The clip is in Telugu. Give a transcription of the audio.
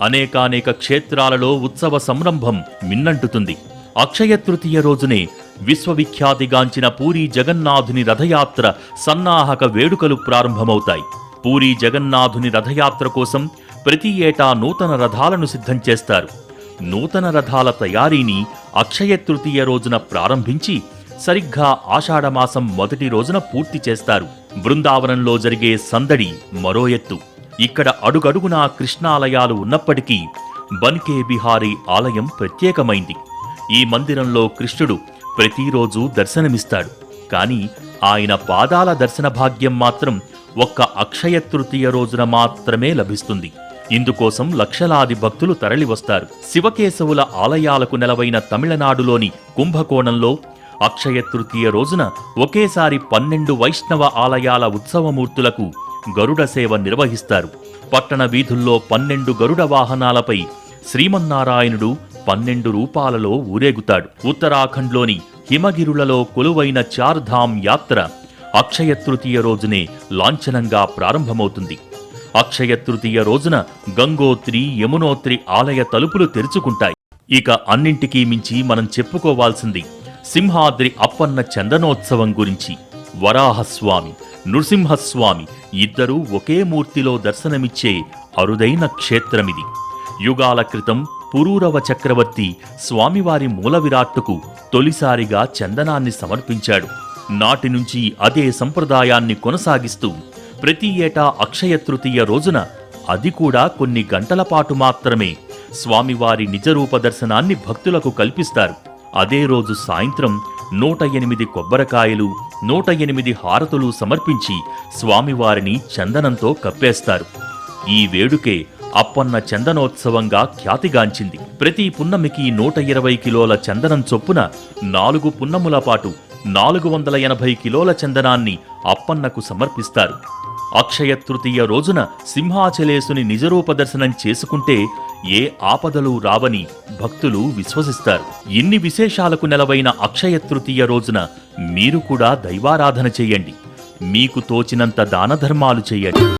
అనేకానేక క్షేత్రాలలో ఉత్సవ సంరంభం మిన్నంటుతుంది. అక్షయ తృతీయ రోజునే విశ్వవిఖ్యాతిగాంచిన పూరీ జగన్నాథుని రథయాత్ర సన్నాహక వేడుకలు ప్రారంభమవుతాయి. పూరీ జగన్నాథుని రథయాత్ర కోసం ప్రతి ఏటా నూతన రథాలను సిద్ధం చేస్తారు. నూతన రథాల తయారీని అక్షయ తృతీయ రోజున ప్రారంభించి సరిగ్గా ఆషాఢమాసం మొదటి రోజున పూర్తి చేస్తారు. బృందావనంలో జరిగే సందడి మరో ఎత్తు. ఇక్కడ అడుగడుగునా కృష్ణాలయాలు ఉన్నప్పటికీ బన్కే బిహారీ ఆలయం ప్రత్యేకమైంది. ఈ మందిరంలో కృష్ణుడు ప్రతిరోజు దర్శనమిస్తాడు. కాని ఆయన పాదాల దర్శన భాగ్యం మాత్రం ఒక్క అక్షయ తృతీయ రోజున మాత్రమే లభిస్తుంది. ఇందుకోసం లక్షలాది భక్తులు తరలివస్తారు. శివకేశవుల ఆలయాలకు నెలవైన తమిళనాడులోని కుంభకోణంలో అక్షయ తృతీయ రోజున ఒకేసారి పన్నెండు వైష్ణవ ఆలయాల ఉత్సవమూర్తులకు గరుడ సేవ నిర్వహిస్తారు. పట్టణ వీధుల్లో పన్నెండు గరుడ వాహనాలపై శ్రీమన్నారాయణుడు పన్నెండు రూపాలలో ఊరేగుతాడు. ఉత్తరాఖండ్లోని హిమగిరులలో కొలువైన చార్ధామ్ యాత్ర అక్షయ తృతీయ రోజునే లాంఛనంగా ప్రారంభమవుతుంది. అక్షయ తృతీయ రోజున గంగోత్రి యమునోత్రి ఆలయ తలుపులు తెరుచుకుంటాయి. ఇక అన్నింటికీ మించి మనం చెప్పుకోవాల్సింది సింహాద్రి అప్పన్న చందనోత్సవం గురించి. వరాహస్వామి నృసింహస్వామి ఇద్దరూ ఒకే మూర్తిలో దర్శనమిచ్చే అరుదైన క్షేత్రమిది. యుగాల క్రితం పురూరవ చక్రవర్తి స్వామివారి మూల విరాట్టుకు తొలిసారిగా చందనాన్ని సమర్పించాడు. నాటి నుంచి అదే సంప్రదాయాన్ని కొనసాగిస్తూ ప్రతి ఏటా అక్షయ తృతీయ రోజున అది కూడా కొన్ని గంటల పాటు మాత్రమే స్వామివారి నిజరూప దర్శనాన్ని భక్తులకు కల్పిస్తారు. అదే రోజు సాయంత్రం నూట ఎనిమిది కొబ్బరికాయలు నూట ఎనిమిది హారతులు సమర్పించి స్వామివారిని చందనంతో కప్పేస్తారు. ఈ వేడుకే అప్పన్న చందనోత్సవంగా ఖ్యాతిగాంచింది. ప్రతి పున్నమికి నూట ఇరవై కిలోల చందనం చొప్పున నాలుగు పున్నముల పాటు నాలుగు వందల ఎనభై కిలోల చందనాన్ని అప్పన్నకు సమర్పిస్తారు. అక్షయ తృతీయ రోజున సింహాచలేసుని నిజరూప దర్శనం చేసుకుంటే ఏ ఆపదలు రావని భక్తులు విశ్వసిస్తారు. ఇన్ని విశేషాలకు నెలవైన అక్షయ తృతీయ రోజున మీరు కూడా దైవారాధన చేయండి. మీకు తోచినంత దానధర్మాలు చేయండి.